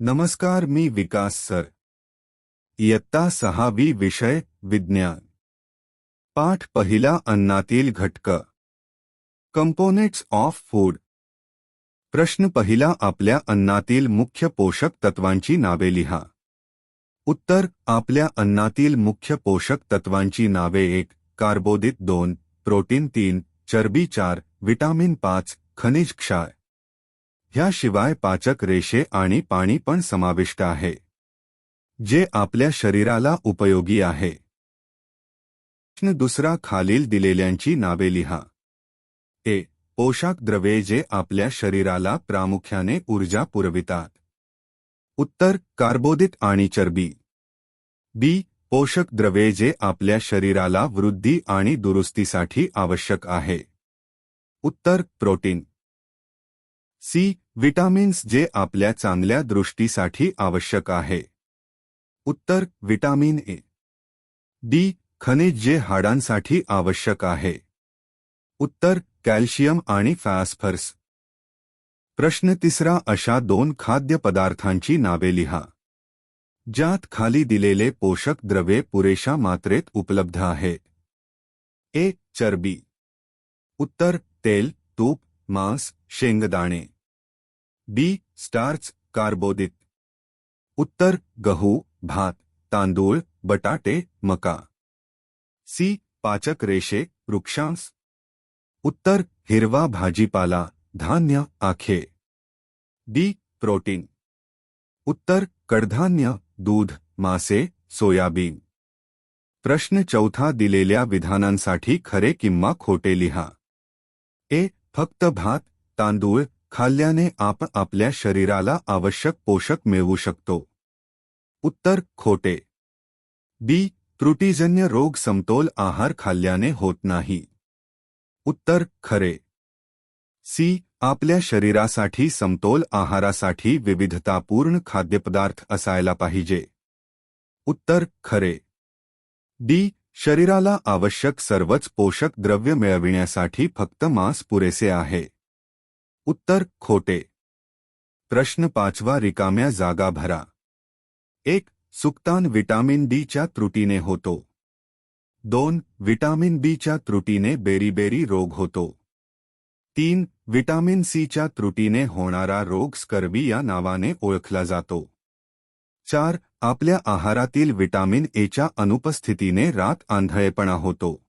नमस्कार मी विकास सर. इयत्ता सहावी विषय विज्ञान. पाठ पहिला अन्नातील घटक. कंपोनेंट्स ऑफ फूड प्रश्न पहिला आपल्या अन्नातील मुख्य पोषक तत्वांची नावे लिहा. उत्तर आपल्या अन्नातील मुख्य पोषक तत्वांची नावे एक कार्बोदित दोन प्रोटीन तीन चरबी चार विटामिन पाच खनिज क्षार. ह्याशिवाय पाचक रेषे आणि पाणी पण समाविष्ट आहे. जे आपल्या शरीराला उपयोगी आहे. प्रश्न दुसरा खालील दिलेल्यांची नावे लिहा. ए. पोशाख द्रव्ये जे आपल्या शरीराला प्रामुख्याने ऊर्जा पुरवितात. उत्तर. कार्बोदित आणि चरबी. बी. पोषक द्रव्ये जे आपल्या शरीराला वृद्धी आणि दुरुस्तीसाठी आवश्यक आहे. उत्तर. प्रोटीन. सी विटामिन्स जे आपल्या चांगल्या दृष्टीसाठी आवश्यक आहे. उत्तर विटामिन ए डी खनिज जे हाडांसाठी आवश्यक आहे. उत्तर कॅल्शियम आणि फॅस्फरस प्रश्न तिसरा, अशा दोन खाद्य खाद्यपदार्थांची नावे लिहा. ज्यात खाली दिलेले पोषक द्रव्ये पुरेशा मात्रेत उपलब्ध आहेत ए चरबी. उत्तर, तेल, तूप, मांस, शेंगदाणे. बी स्टार्च कार्बोदित उत्तर, गहू, भात, तांदूळ, बटाटे, मका. सी, पाचक रेषे वृक्षांस. उत्तर, हिरवा भाजीपाला, धान्य, आखे. D, protein. उत्तर, कडधान्य, दूध, मासे, सोयाबीन. प्रश्न चौथा दिलेल्या विधानांसाठी खरे किंवा खोटे लिहा. ए, फक्त भात, तांदूळ खाल्ल्याने आप आपल्या शरीराला आवश्यक पोषक मिळवू शकतो. उत्तर, खोटे. बी, त्रुटीजन्य रोग समतोल आहार खाल्ल्याने होत नाही. उत्तर, खरे. सी, आपल्या शरीरासाठी समतोल आहारासाठी विविधतापूर्ण खाद्यपदार्थ असायला पाहिजे. उत्तर, खरे. डी, शरीराला आवश्यक सर्वच पोषक द्रव्य मिळविण्यासाठी फक्त मांस पुरेसे आहे. उत्तर खोटे. प्रश्न पाचवा रिकाम्या जागा भरा. एक सुक्तान विटामिन डीच्या त्रुटीने होतो. दोन विटामिन बीच्या त्रुटीने बेरीबेरी रोग होतो. तीन विटामिन सीच्या त्रुटीने होणारा रोग स्कर्वी या नावाने ओळखला जातो. चार आपल्या आहारातील विटामिन एच्या अनुपस्थितीने रात आंधळेपणा होतो.